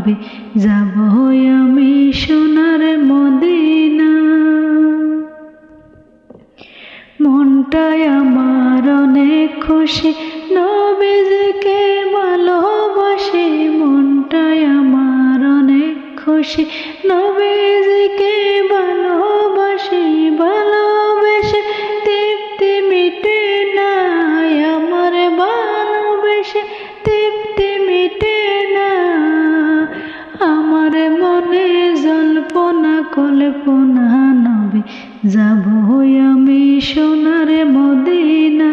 নবে যাব আমি সোনার মদিনা। মনটায় আমার অনেক খুশি। নবীজিকে ভালোবাসি। মনটায় আমার অনেক খুশি। কল্পনা নবে যাব আমি সোনার মদিনা।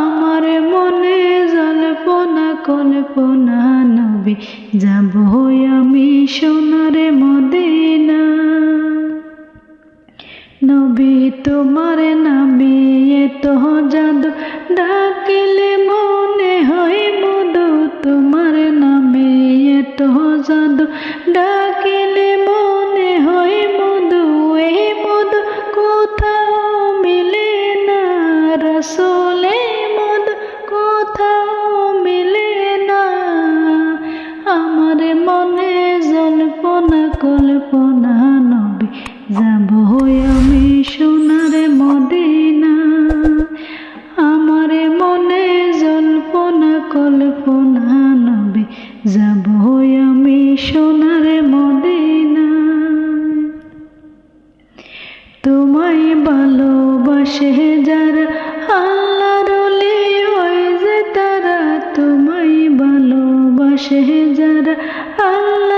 আমার মনে জল্পনা, কল্পনা নবে যাব আমি সোনার মদিনা। নবী তোমার নামে এত জাদু, ডাকিলে মনে হয় মধু। তোমার নামে এত জাদু, ডাকিলে মনে কল্পনা নবে, যাব আমি সোনার মদিনা। আমার মনে জল্পনা, কল্পনা নবে, যাব আমি সোনার মদিনা। তোমায় ভালোবাসে যারা, আল্লাহর হয় যে তারা। তোমায় ভালোবাসে যারা আল্লাহর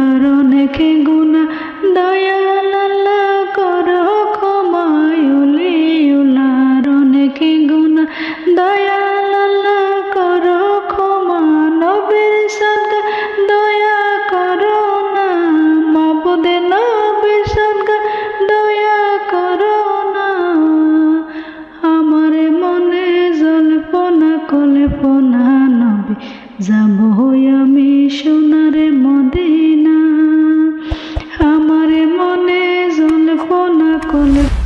যাব আমি সোনারে মদিনা। আমারে মনে জল্পনা কলে